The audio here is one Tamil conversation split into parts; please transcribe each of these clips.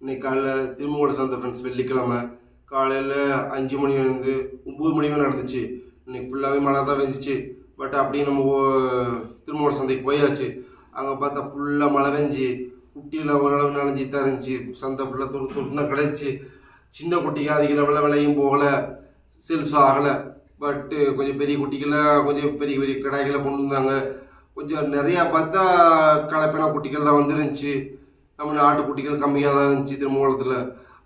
இன்னைக்கு காலைல திரும்பவோட சந்தை ஃப்ரெண்ட்ஸ் வெள்ளிக்கிழமை. காலையில் அஞ்சு மணிலேருந்து ஒம்பது மணி வரை நடந்துச்சு. இன்னைக்கு ஃபுல்லாகவே மழை தான் பெஞ்சிச்சு. பட் அப்படியே நம்ம ஓ- சந்தைக்கு போயாச்சு. அங்கே பார்த்தா ஃபுல்லாக மழை வெஞ்சி குட்டியில் ஓரளவு நனைஞ்சி தான் இருந்துச்சு. சந்தை ஃபுல்லாக துரு துரு தான் கிடச்சி சின்ன குட்டிக்கு அதிக லெவலில் விலையும் போகலை. சேல்ஸும் ஆகலை. பட்டு கொஞ்சம் பெரிய குட்டிகளை கொஞ்சம் பெரிய பெரிய கடாய்களை கொண்டு வந்தாங்க. கொஞ்சம் நிறையா பார்த்தா கலப்பின குட்டிகள் தான் வந்துருந்துச்சு. நம்ம நாட்டுக்குட்டிகள் கம்மியாக தான் இருந்துச்சு திருமூலத்தில்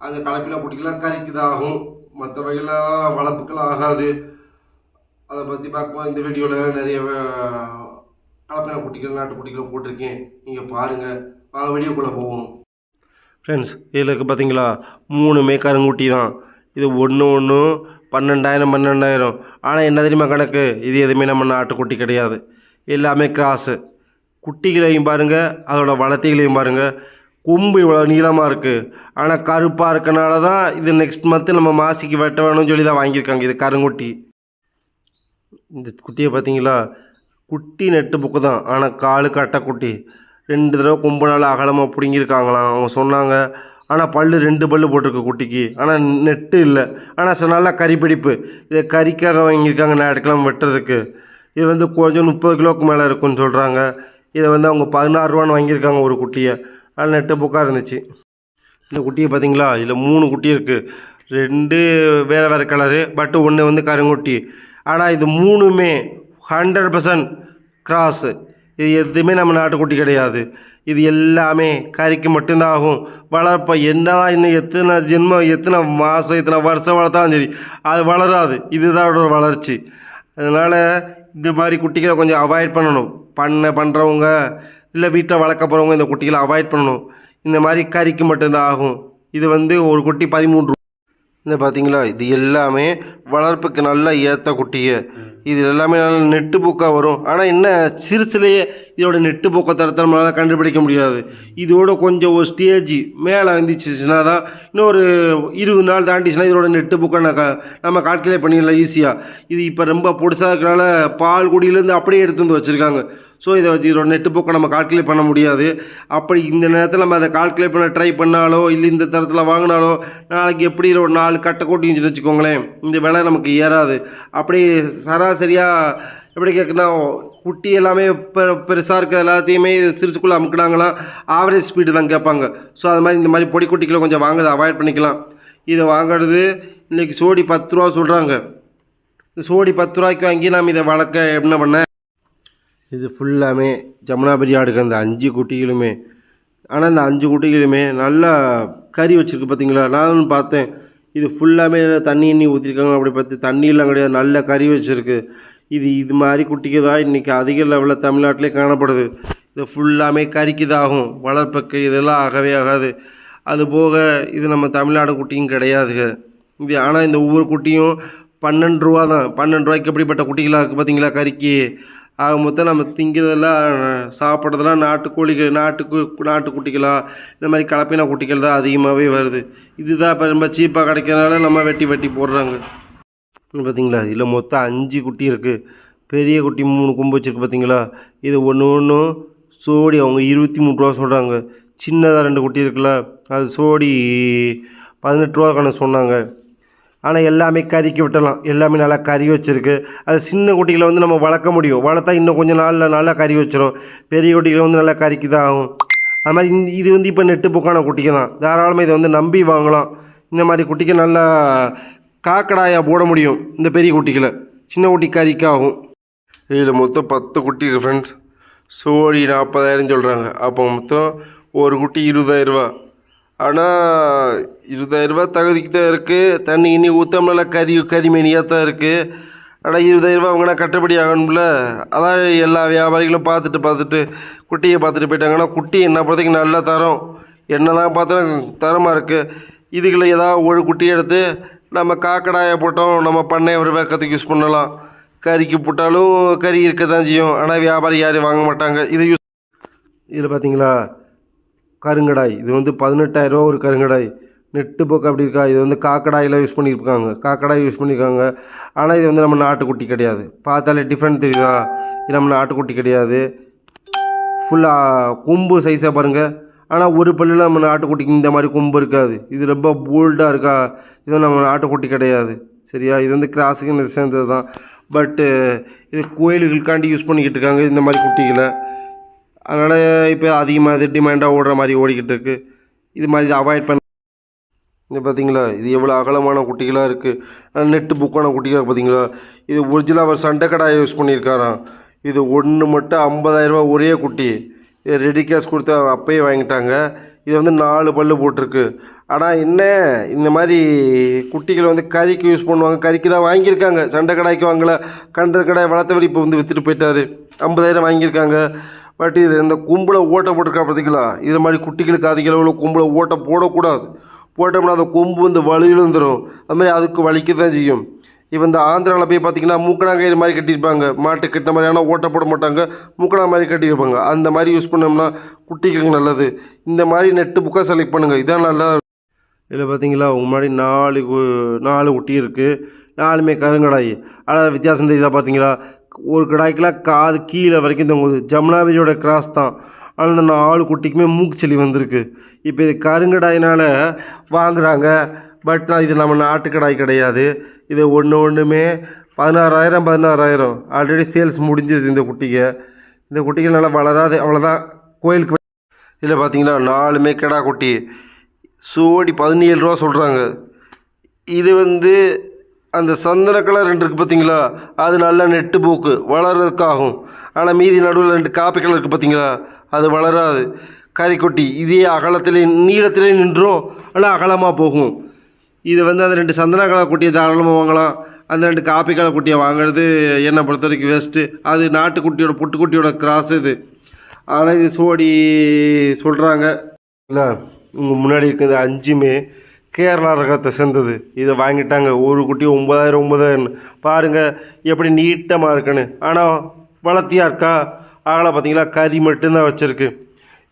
அந்த கலப்பின குட்டிகள்லாம் கறிக்கு தான் ஆகும் மற்ற வகையிலாம் வளர்ப்புகள் ஆகாது. அதை பற்றி பார்க்கும்போது இந்த வீடியோவில் நிறைய கலப்பின குட்டிகள் நாட்டுக்குட்டிகளை போட்டிருக்கேன். நீங்கள் பாருங்கள் வாங்க வீடியோக்குள்ளே போவோம். ஃப்ரெண்ட்ஸ் இதில் இருக்குது பார்த்தீங்களா மூணுமே கருங்குட்டி தான். இது ஒன்று ஒன்று பன்னெண்டாயிரம் பன்னெண்டாயிரம். ஆனால் என்ன தெரியுமா கணக்கு? இது எதுவுமே நம்ம நாட்டுக்குட்டி கிடையாது. எல்லாமே கிராஸு. குட்டிகளையும் பாருங்கள் அதோடய வளர்த்திகளையும் பாருங்கள் கொம்பு இவ்வளோ நீளமாக இருக்குது ஆனால் கருப்பாக இருக்கனால தான் இது நெக்ஸ்ட் மந்த்து நம்ம மாசிக்கு வெட்ட வேணும்னு சொல்லி தான் வாங்கியிருக்காங்க இது கருங்குட்டி. இந்த குட்டியை பார்த்தீங்களா? குட்டி நெட்டு புக்கு தான். ஆனால் காலு கட்டை குட்டி. ரெண்டு தடவை கொம்பு நாள் அகலமாக பிடுங்கியிருக்காங்களாம். அவங்க சொன்னாங்க. ஆனால் பல்லு ரெண்டு பல்லு போட்டிருக்கு குட்டிக்கு. ஆனால் நெட்டு இல்லை. ஆனால் சில நல்லா கறி பிடிப்பு. இதை கறிக்காக வாங்கியிருக்காங்க ஞாயிற்றுக்கிழமை வெட்டுறதுக்கு. இது வந்து கொஞ்சம் முப்பது கிலோவுக்கு மேலே இருக்குன்னு சொல்கிறாங்க இதை வந்து அவங்க பதினாறு ரூபான்னு வாங்கியிருக்காங்க ஒரு குட்டியை. அதில் நெட்டு புக்காக இருந்துச்சு. இந்த குட்டியை பார்த்தீங்களா? இதில் மூணு குட்டி இருக்குது ரெண்டு வேறு வேறு கலரு பட் ஒன்று வந்து கருங்குட்டி. ஆனால் இது மூணுமே ஹண்ட்ரட் பர்சன்ட் கிராஸு இது எதுவுமே நம்ம நாட்டுக்குட்டி கிடையாது. இது எல்லாமே கறிக்கு மட்டும்தான் ஆகும். வளர்ப்ப என்னதான் இன்னும் எத்தனை ஜென்மம் எத்தனை மாதம் எத்தனை வருஷம் வளர்த்தாலும் சரி அது வளராது. இதுதான் அதோட வளர்ச்சி. அதனால் இந்த மாதிரி குட்டிகளை கொஞ்சம் அவாய்ட் பண்ணணும். பண்ண பண்ணுறவங்க இல்லை வீட்டில் வளர்க்க போகிறவங்க இந்த குட்டிகளை அவாய்ட் பண்ணணும். இந்த மாதிரி கறிக்கு மட்டும்தான் ஆகும். இது வந்து ஒரு குட்டி பதிமூன்று இந்த பார்த்தீங்களா இது எல்லாமே வளர்ப்புக்கு நல்லா ஏற்ற குட்டியை இது எல்லாமே நல்லா நெட்டு பூக்காக வரும். ஆனால் என்ன சிறுசுலேயே இதோட நெட்டு பூக்க தரத்தை நம்மளால் கண்டுபிடிக்க முடியாது. இதோட கொஞ்சம் ஒரு ஸ்டேஜ் மேலே வந்துச்சுன்னா தான் இன்னும் ஒரு இருபது நாள் தாண்டிச்சுன்னா இதோட நெட்டு பூக்கை நான் நம்ம கால்குலேட் பண்ணிடலாம் ஈஸியாக இது இப்போ ரொம்ப பொடிசாக இருக்கிறனால பால் குடியிலேருந்து அப்படியே எடுத்து வந்து வச்சுருக்காங்க. ஸோ இதை வச்சு இதோட நெட்டு போக்கை நம்ம கால்குலேட் பண்ண முடியாது. அப்படி இந்த நேரத்தில் நம்ம அதை கால்குலேட் பண்ண ட்ரை பண்ணாலோ இல்லை இந்த தரத்தில் வாங்கினாலோ நாளைக்கு எப்படி ஒரு நாலு கட்டை கூட்டின்னு வச்சுக்கோங்களேன் இந்த விலை நமக்கு ஏறாது. அப்படி சராசரியாக எப்படி கேட்குன்னா குட்டி எல்லாமே பெ பெருசாக இருக்க எல்லாத்தையுமே சிறுசுக்குள்ளே அமுக்குனாங்கன்னா ஆவரேஜ் ஸ்பீடு தான் கேட்பாங்க. ஸோ அது மாதிரி இந்த மாதிரி பொடி குட்டிகளை கொஞ்சம் வாங்குறதை அவாய்ட் பண்ணிக்கலாம். இதை வாங்குறது இன்றைக்கி சோடி பத்து ரூபா சொல்கிறாங்க இந்த சோடி பத்து ரூபாய்க்கு வாங்கி நாம் இதை வளர்க்க என்ன பண்ண? இது ஃபுல்லாமே ஜமுனாபரி ஆடுக்கு அந்த அஞ்சு குட்டிகளுமே. ஆனால் இந்த அஞ்சு குட்டிகளுமே நல்லா கறி வச்சுருக்கு பார்த்தீங்களா நானும் பார்த்தேன். இது ஃபுல்லாமே தண்ணி எண்ணி ஊற்றிருக்காங்க அப்படி பார்த்து தண்ணியெல்லாம் கிடையாது. நல்ல கறி வச்சுருக்கு. இது இது மாதிரி குட்டிக்கு தான் இன்றைக்கி அதிக லெவலில் தமிழ்நாட்டிலே காணப்படுது. இது ஃபுல்லாமே கறிக்கு தான் வளர்ப்புக்கு இதெல்லாம் ஆகவே ஆகாது. அது போக இது நம்ம தமிழ்நாடு குட்டியும் கிடையாதுங்க இது ஆனால் இந்த ஒவ்வொரு குட்டியும் பன்னெண்டு ரூபா தான். பன்னெண்டு ரூபாய்க்கு எப்படிப்பட்ட குட்டிகளாக இருக்குது பார்த்தீங்களா கறிக்கு? ஆக மொத்தம் நம்ம திங்கிறதெல்லாம் சாப்பிட்றதெல்லாம் நாட்டுக்கோழிகள் நாட்டுக்கு நாட்டுக்குட்டிகளாக இந்த மாதிரி கலப்பின குட்டிகள் தான் அதிகமாகவே வருது. இதுதான் இப்போ ரொம்ப சீப்பாக கிடைக்கிறதுனால நம்ம வெட்டி வெட்டி போடுறாங்க. பார்த்தீங்களா இதில் மொத்தம் அஞ்சு குட்டி இருக்குது பெரிய குட்டி மூணு கொம்பு வச்சுருக்கு பார்த்தீங்களா இது ஒன்று ஒன்றும் சோடி அவங்க இருபத்தி மூணு ரூபா சொல்கிறாங்க சின்னதாக ரெண்டு குட்டி இருக்குல்ல அது சோடி பதினெட்டு ரூபா கணக்கு சொன்னாங்க. ஆனால் எல்லாமே கறிக்கு விட்டலாம் எல்லாமே நல்லா கறி வச்சுருக்கு. அது சின்ன குட்டிகளை வந்து நம்ம வளர்க்க முடியும். வளர்த்தா இன்னும் கொஞ்சம் நாளில் நல்லா கறி வச்சிடும் பெரிய குட்டிகளை வந்து நல்லா கறிக்கு தான் ஆகும். அது மாதிரி இது வந்து இப்போ நெட்டு புக்கான குட்டிக்கு தான் தாராளமாக இதை வந்து நம்பி வாங்கலாம். இந்த மாதிரி குட்டிக்கு நல்லா காக்கடாயாக போட முடியும். இந்த பெரிய குட்டிகளை. சின்ன குட்டி கறிக்காகும் இதில் மொத்தம் பத்து குட்டி இருக்குது ஃப்ரெண்ட்ஸ் சோழி நாற்பதாயிரம் சொல்கிறாங்க அப்போ மொத்தம் ஒரு குட்டி இருபதாயிரரூபா ஆனால் இருபதாயிரரூபா தகுதிக்கு தான் இருக்குது தண்ணி இனி ஊற்றாமல கறி கறிமேனியாக தான் இருக்குது ஆனால் இருபதாயிரரூபா அவங்கனா கட்டுப்படி ஆகணும்ல? அதான் எல்லா வியாபாரிகளும் பார்த்துட்டு பார்த்துட்டு குட்டியை பார்த்துட்டு போயிட்டாங்கன்னா குட்டி என்ன பொறுத்தவரைக்கும் நல்ல தரம். என்ன தான் பார்த்தாலும் தரமாக இருக்குது இதுகளை ஏதாவது ஒரு குட்டி எடுத்து நம்ம காக்கடாயை போட்டோம் நம்ம பண்ணை ஒரு வேக்கத்துக்கு யூஸ் பண்ணலாம். கறிக்கு போட்டாலும் கறி இருக்க தான் செய்யும். ஆனால் வியாபாரி யாரும் வாங்க மாட்டாங்க. இது யூஸ் இதில் பார்த்தீங்களா? கருங்கடாய். இது வந்து பதினெட்டாயிரரூவா ஒரு கருங்கடாய். நெட்டு போக்கு அப்படி இருக்கா? இது வந்து காக்கடாயெலாம் யூஸ் பண்ணியிருக்காங்க காக்கடாய் யூஸ் பண்ணியிருக்காங்க ஆனால் இது வந்து நம்ம நாட்டுக்குட்டி கிடையாது. பார்த்தாலே டிஃப்ரெண்ட் தெரியுதா? இது நம்ம நாட்டுக்குட்டி கிடையாது. ஃபுல்லாக கொம்பு சைஸாக பாருங்கள் ஆனால் ஒரு பல்லில் நம்ம நாட்டுக்குட்டிக்கு இந்த மாதிரி கொம்பு இருக்காது. இது ரொம்ப போல்டாக இருக்கா? இது நம்ம நாட்டுக்குட்டி கிடையாது. சரியா? இது வந்து கிராஸுக்கு சேர்ந்தது தான் பட்டு இது கோயில்களுக்காண்டி யூஸ் பண்ணிக்கிட்டு இருக்காங்க இந்த மாதிரி குட்டிகளை. அதனால் இப்போ அதிகமாக இது டிமாண்டாக ஓடுற மாதிரி ஓடிக்கிட்டு இருக்குது இது மாதிரி இதை அவாய்ட் பண்ண இது பார்த்தீங்களா இது எவ்வளோ அகலமான குட்டிகளாக இருக்குது நெட்டு புக்கான குட்டிகளாக பார்த்தீங்களா இது ஒரிஜினல் அவர் சண்டைக்கடாயை யூஸ் பண்ணியிருக்காராம். இது ஒன்று மட்டும் ஐம்பதாயிரரூபா ஒரே குட்டி. இது ரெடி கேஷ் கொடுத்து அப்பயே வாங்கிட்டாங்க. இது வந்து நாலு பல்லு போட்டிருக்கு. ஆனால் என்ன? இந்த மாதிரி குட்டிகள் வந்து கறிக்கு யூஸ் பண்ணுவாங்க. கறிக்கு தான் வாங்கியிருக்காங்க. சண்டை கடாய்க்கு வாங்கலை. கண்ட கடாய் வளர்த்தவர் இப்போ வந்து விற்றுட்டு போயிட்டாரு. ஐம்பதாயிரம் வாங்கியிருக்காங்க. பட் இது இந்த கும்பலை ஓட்டை போட்டிருக்கா பார்த்தீங்களா? இது மாதிரி குட்டிகளுக்கு அதிக அளவில் கும்பலை ஓட்டை போடக்கூடாது. போட்டோம்னா அந்த கொம்பு வந்து வலி இழுந்துடும் அது மாதிரி அதுக்கு வலிக்க தான் செய்யும். இப்போ இந்த ஆந்திராவில் போய் பார்த்தீங்கன்னா மூக்கணாங்கயிறு மாதிரி கட்டியிருப்பாங்க. மாட்டு கட்டின மாதிரி ஆனால் ஓட்டை போட மாட்டாங்க. மூக்கணா மாதிரி கட்டியிருப்பாங்க. அந்த மாதிரி யூஸ் பண்ணோம்னா குட்டிகளுக்கு நல்லது. இந்த மாதிரி நெட்டு புக்காக செலக்ட் பண்ணுங்கள் இதான் நல்லா இதில் பார்த்தீங்களா முன்னாடி நாலு நாலு குட்டி இருக்குது நாலுமே கருங்கடாய். ஆனால் வித்தியாசம் தெரியுதா பார்த்தீங்களா? ஒரு கடாய்க்கெலாம் காது கீழே வரைக்கும் தொங்குது ஜமுனாவிரியோட கிராஸ் தான். ஆனால் இந்த நாலு குட்டிக்குமே மூக்குச்செலி வந்திருக்கு. இப்போ இது கருங்கடாயினால் வாங்குகிறாங்க பட் நான் இது நம்ம நாட்டு கடாய் கிடையாது. இது ஒன்று ஒன்றுமே பதினாறாயிரம் பதினாறாயிரம். ஆல்ரெடி சேல்ஸ் முடிஞ்சிருது இந்த குட்டிக்கு. இந்த குட்டிகள் நல்லா வளராது. அவ்வளோதான் கோயிலுக்கு இதில் பார்த்தீங்கன்னா நாலுமே கிடா குட்டி. சோடி பதினேழு ரூபா சொல்கிறாங்க இது வந்து அந்த சந்தன கலர் ரெண்டு இருக்குது பார்த்தீங்களா அது நல்ல நெட்டு போக்கு வளர்றதுக்காகும். ஆனால் மீதி நடுவில் ரெண்டு காப்பி கலர் இருக்குது பார்த்தீங்களா அது வளராது. கறிக்கொட்டி இதே அகலத்திலே நீளத்திலே நின்றும் ஆனால் அகலமாக போகும். இது வந்து அந்த ரெண்டு சந்தன கலர் குட்டியை தாராளமாக வாங்கலாம். அந்த ரெண்டு காப்பி கலர் குட்டியை வாங்குறது என்னை பொறுத்த வரைக்கும் வேஸ்ட்டு அது நாட்டுக்குட்டியோட புட்டுக்குட்டியோட கிராஸ் இது. ஆனால் இது சோடி சொல்கிறாங்க இல்லை உங்கள் முன்னாடி இருக்கிறது அஞ்சுமே. கேரளா ரகத்தை சேர்ந்தது இதை வாங்கிட்டாங்க. ஒரு குட்டி ஒம்பதாயிரம் ஒம்பதாயிரம் பாருங்கள் எப்படி நீட்டமாக இருக்குன்னு. ஆனால் வளர்த்தியாக இருக்கா? ஆகலை பார்த்தீங்களா? கறி மட்டும்தான் வச்சுருக்கு.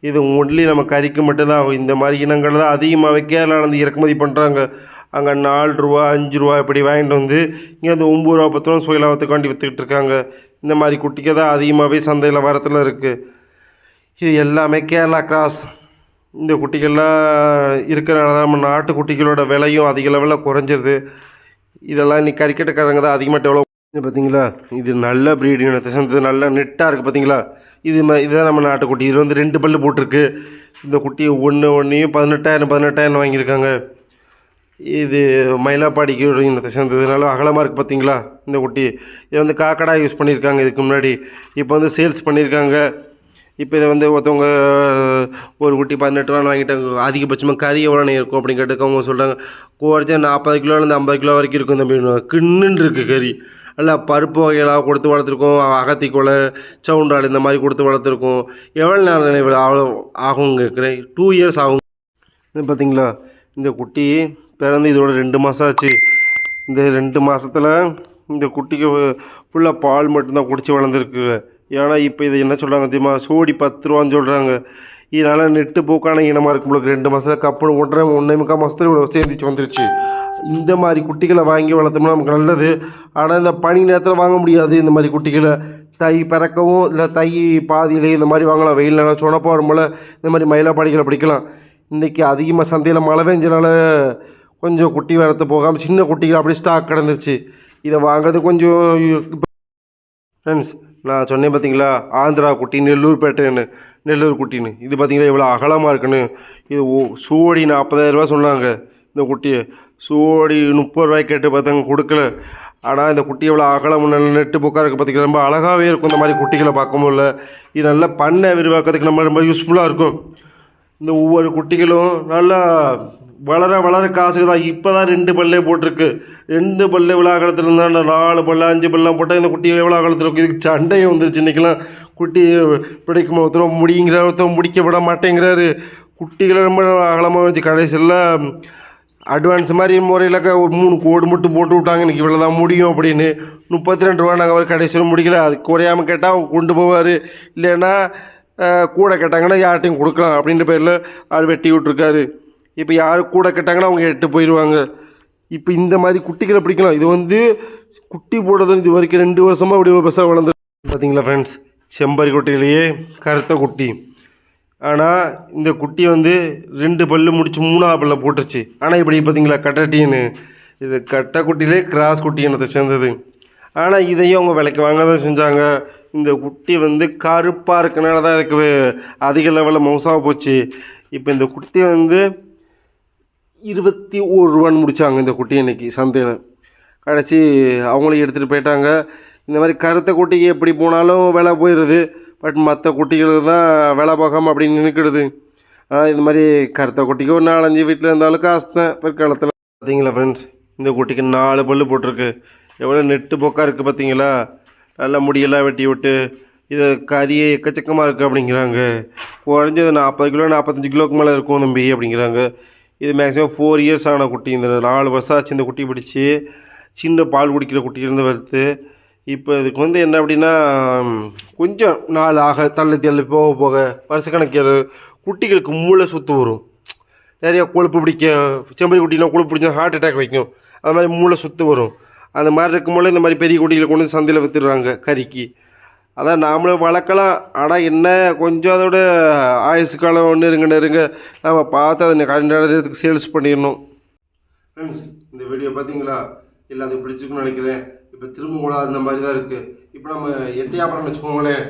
இது ஒன்லி நம்ம கறிக்கு மட்டும்தான் இந்த மாதிரி இனங்கள் தான் அதிகமாகவே கேரளாவிலேருந்து இறக்குமதி பண்ணுறாங்க அங்கே நாலு ரூபா அஞ்சு ரூபா இப்படி வாங்கிட்டு வந்து இங்கே வந்து ஒம்பது ரூபா பத்து ரூபா சுயலாபத்துக்காண்டி விற்றுக்கிட்டு இருக்காங்க. இந்த மாதிரி குட்டிக்கு தான் அதிகமாகவே சந்தையில் வரத்தில் இருக்குது இது எல்லாமே கேரளா கிராஸ். இந்த குட்டிகள்லாம் இருக்கிறனால தான் நம்ம நாட்டு குட்டிகளோட விலையும் அதிக லெவலில் குறைஞ்சிருது. இதெல்லாம் இன்னைக்கு கறிக்கட்டைக்காரங்க தான் அதிகமாக டெவலப் இது பார்த்தீங்களா இது நல்ல ப்ரீடு இனத்தை சேர்ந்தது நல்ல நெட்டாக இருக்குது பார்த்தீங்களா இது ம இதுதான் நம்ம நாட்டுக்குட்டி இது வந்து ரெண்டு பல்லு போட்டிருக்கு. இந்த குட்டி ஒன்று ஒன்றையும் பதினெட்டாயிரம் பதினெட்டாயிரம் வாங்கியிருக்காங்க. இது மயிலாப்பாடிக்கு ஒரு இனத்தை சேர்ந்ததுனால அகலமாக இருக்குது பார்த்தீங்களா இந்த குட்டி. இது வந்து காக்கடா யூஸ் பண்ணியிருக்காங்க. இதுக்கு முன்னாடி. இப்போ வந்து சேல்ஸ் பண்ணியிருக்காங்க. இப்போ இதை வந்து ஒருத்தவங்க ஒரு குட்டி பதினெட்டு ரூபா வாங்கிட்டாங்க அதிகபட்சமாக கறி எவ்வளோ இருக்கும் அப்படின்னு கேட்டுக்க அவங்க சொல்கிறாங்க குறைச்சா நாற்பது கிலோலேருந்து ஐம்பது கிலோ வரைக்கும் இருக்கும் தம்பி. கிண்ணுன்னு இருக்குது கறி. நல்லா பருப்பு வகைகளாக கொடுத்து வளர்த்துருக்கோம். அகத்திக்கொலை சவுண்டால் இந்த மாதிரி கொடுத்து வளர்த்துருக்கோம். எவ்வளோ நாள் இவ்வளோ அவ்வளோ ஆகும் கேட்குறேன். டூ இயர்ஸ் ஆகும். இது பார்த்தீங்களா? இந்த குட்டி பிறந்து இதோட ரெண்டு மாதம் ஆச்சு. இந்த ரெண்டு மாதத்தில் இந்த குட்டிக்கு ஃபுல்லாக பால் மட்டும்தான் குடித்து வளர்ந்துருக்கு. ஏன்னா இப்போ இதை என்ன சொல்கிறாங்க தெரியுமா? சோடி பத்து ரூபான்னு சொல்கிறாங்க இதனால் நெட்டு போக்கான இனமாக இருக்கும் உங்களுக்கு. ரெண்டு மாதம் கப்புனு ஒன்றரை ஒன்றே முக்கால் மாதத்தில் இவ்வளோ சேர்ந்துச்சு வந்துருச்சு. இந்த மாதிரி குட்டிகளை வாங்கி வளர்த்தோம்னா நமக்கு நல்லது. ஆனால் இந்த பனி நேரத்தில் வாங்க முடியாது இந்த மாதிரி குட்டிகளை. தை பிறக்கவும் இல்லை தை பாதியிலே இந்த மாதிரி வாங்கலாம். வெயில் நேரம் சொனப்பா வரும்போல் இந்த மாதிரி மயிலாப்பாடிகளை பிடிக்கலாம். இன்றைக்கி அதிகமாக சந்தையில் மழை பெஞ்சனால கொஞ்சம் குட்டி வளர்த்து போகாமல் சின்ன குட்டிகள் அப்படியே ஸ்டாக் கிடந்துருச்சு. இதை வாங்குறது கொஞ்சம் ஃப்ரெண்ட்ஸ் நான் சொன்னேன் பார்த்தீங்களா ஆந்திரா குட்டி நெல்லூர் பேட்டைன்னு. நெல்லூர் குட்டின்னு. இது பார்த்தீங்களா இவ்வளோ அகலமாக இருக்குன்னு. இது ஓ- சூடி நாற்பதாயிரரூபா சொன்னாங்க இந்த குட்டியை. சூடி முப்பது ரூபாய்க்கு கேட்டு பார்த்தாங்க கொடுக்கல. ஆனால் இந்த குட்டி எவ்வளோ அகலம் நல்ல நெட்டு புக்காக இருக்குது பார்த்தீங்கன்னா ரொம்ப அழகாகவே இருக்கும் இந்த மாதிரி குட்டிகளை பார்க்கும்போது இது நல்லா பண்ணை விரிவாக்கத்துக்கு நம்ம ரொம்ப யூஸ்ஃபுல்லாக இருக்கும். இந்த ஒவ்வொரு குட்டிகளும் நல்லா வளர வளர காசுக்கு தான் இப்போ தான் ரெண்டு பல்லே போட்டிருக்கு. ரெண்டு பல்லு இவ்வளோ இருந்தால் நாலு பல்லு அஞ்சு பல்லாம் போட்டால் இந்த குட்டி எவ்வளோ அகலத்தில் இருக்குது இதுக்கு சண்டையும் வந்துருச்சு. இன்றைக்கெலாம் குட்டி பிடிக்கும் ஒருத்தர் முடிங்கிறார் ஒருத்தர் முடிக்க விட மாட்டேங்கிறாரு. குட்டிகளை ரொம்ப அகலமாக வச்சு கடைசியில் அட்வான்ஸ் மாதிரி முறையில் ஒரு மூணு கோடு மட்டும் போட்டு விட்டாங்க. எனக்கு இவ்வளோ தான் முடியும் அப்படின்னு. முப்பத்தி ரெண்டு ரூபா நாங்கள் அவர் கடைசியில் முடிக்கல. அது குறையாமல் கேட்டால் கொண்டு போவார். இல்லைன்னா கூட கேட்டாங்கன்னா யார்கிட்டையும் கொடுக்கலாம் அப்படின்ற பேரில் ஆள் வெட்டி விட்ருக்காரு இப்போ யார் கூட கேட்டாங்கன்னா அவங்க எட்டு போயிடுவாங்க இப்போ இந்த மாதிரி குட்டிகளை பிடிக்கலாம். இது வந்து குட்டி போடுறது இது வரைக்கும் ரெண்டு வருஷமாக இப்படி ஒரு பெருசாக வளர்ந்து பார்த்தீங்களா ஃப்ரெண்ட்ஸ் செம்பரி குட்டிலேயே கருத்த குட்டி. ஆனால் இந்த குட்டி வந்து ரெண்டு பல்லு முடிச்சு மூணாவது பல்ல போட்டுருச்சு. ஆனால் இப்படி பார்த்தீங்களா கட்டட்டின்னு. இது கட்டை குட்டியிலே கிராஸ் குட்டி இனத்தை சேர்ந்தது. ஆனால் இதையும் அவங்க விலைக்கு வாங்க தான் செஞ்சாங்க. இந்த குட்டி வந்து கருப்பாக இருக்கனால தான் இதுக்கு அதிக லெவலில் மவுசாக போச்சு. இப்போ இந்த குட்டி வந்து இருபத்தி ஒரு ரூபான்னு முடித்தாங்க இந்த குட்டி இன்னைக்கு சந்தையில். கடைசி அவங்களும் எடுத்துகிட்டு போயிட்டாங்க. இந்த மாதிரி கருத்த குட்டிக்கு எப்படி போனாலும் விலை போயிடுது பட் மற்ற குட்டிகளுக்கு தான் விலை போகாமல் அப்படி நின்றுக்கிடுது ஆனால் இது மாதிரி கருத்த குட்டிக்கு ஒரு நாலஞ்சு வீட்டில் இருந்தாலும் காசு தான். பிற்காலத்தில் பார்த்தீங்களா ஃப்ரெண்ட்ஸ் இந்த குட்டிக்கு நாலு பல்லு போட்டிருக்கு. எவ்வளோ நெட்டு போக்காக இருக்குது பார்த்தீங்களா நல்லா முடியெல்லாம் வெட்டி விட்டு இது கறியே எக்கச்சக்கமாக இருக்குது அப்படிங்கிறாங்க. குறைஞ்சது நாற்பது கிலோ நாற்பத்தஞ்சு கிலோக்கு மேலே இருக்கும் தம்பி அப்படிங்கிறாங்க. இது மேக்ஸிமம் ஃபோர் இயர்ஸ் ஆன குட்டி. இந்த நாலு வருஷம் ஆச்சு இந்த குட்டி பிடிச்சி. சின்ன பால் குடிக்கிற குட்டியிலேருந்து வருது இப்போ இதுக்கு வந்து என்ன அப்படின்னா கொஞ்சம் நாள் ஆக தள்ளி தள்ளி போக போக வருஷக்கணக்கில் குட்டிகளுக்கு மூளை சுத்து வரும். நிறையா கொழுப்பு பிடிக்க செம்பரி குட்டினா கொழுப்பு பிடிச்சா ஹார்ட் அட்டாக் வைக்கும். அது மாதிரி மூளை சுத்து வரும். அந்த மாதிரி இருக்கும்போது இந்த மாதிரி பெரிய குட்டிகளை கொண்டு சந்தையில் விற்றுடுறாங்க கறிக்கு. அதான் நாமளும் வளர்க்கலாம். ஆனால் என்ன கொஞ்சம் அதோட ஆயுசு காலம் ஒன்று இருங்க நெருங்க. நம்ம பார்த்து அதை கண்ட சேல்ஸ் பண்ணிடணும். ஃப்ரெண்ட்ஸ் இந்த வீடியோ பார்த்தீங்களா எல்லாத்தையும் பிடிச்சிருக்குன்னு நினைக்கிறேன். இப்போ திரும்ப கூட அந்த மாதிரி தான் இருக்குது இப்போ நம்ம எட்டையாபுரம் வச்சுக்கோங்களேன்.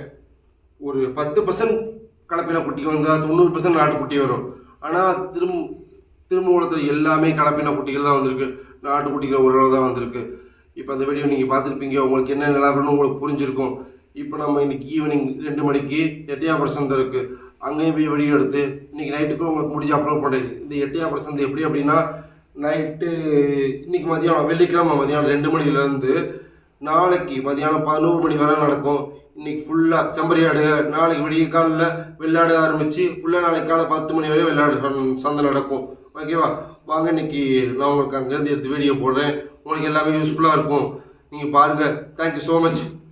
ஒரு பத்து பர்சன்ட் கலப்பின குட்டிக்கு வந்தால் தொண்ணூறு பர்சன்ட் நாட்டுக்குட்டி வரும். ஆனால் திரும்ப திருமூலத்தில் எல்லாமே கலப்பின குட்டிகள் தான் வந்திருக்கு. நாட்டுக்குட்டிகள் ஓரளவு தான் வந்திருக்கு. இப்போ அந்த வீடியோ நீங்கள் பார்த்துருப்பீங்க. உங்களுக்கு என்ன நிலவரம்னு உங்களுக்கு புரிஞ்சிருக்கும். இப்போ நம்ம இன்னைக்கு ஈவினிங் ரெண்டு மணிக்கு எட்டையா சந்தை இருக்குது அங்கேயும் போய் வீடியோ எடுத்து இன்றைக்கி நைட்டுக்கும் உங்களுக்கு முடிஞ்சு அப்லோட் பண்ணுறேன் இந்த எட்டையா சந்தை எப்படி அப்படின்னா நைட்டு இன்றைக்கி மதியானம் வெள்ளிக்கிழமை மதியானம் ரெண்டு மணிலேருந்து நாளைக்கு மதியானம் பதினோரு மணி வரை நடக்கும். இன்னைக்கு ஃபுல்லாக செம்பரியாடு நாளைக்கு விடிய காலில் வெள்ளாடு ஆரம்பித்து ஃபுல்லாக நாளைக்கு காலை பத்து மணி வரை வெள்ளாடு சந்தை- சந்தை நடக்கும் ஓகேவா வாங்க இன்னைக்கு நான் உங்களுக்கு அங்கேருந்து எடுத்து வீடியோ போடுறேன். உங்களுக்கு எல்லாமே யூஸ்ஃபுல்லாக இருக்கும். நீங்கள் பாருங்கள் தேங்க்யூ ஸோ மச்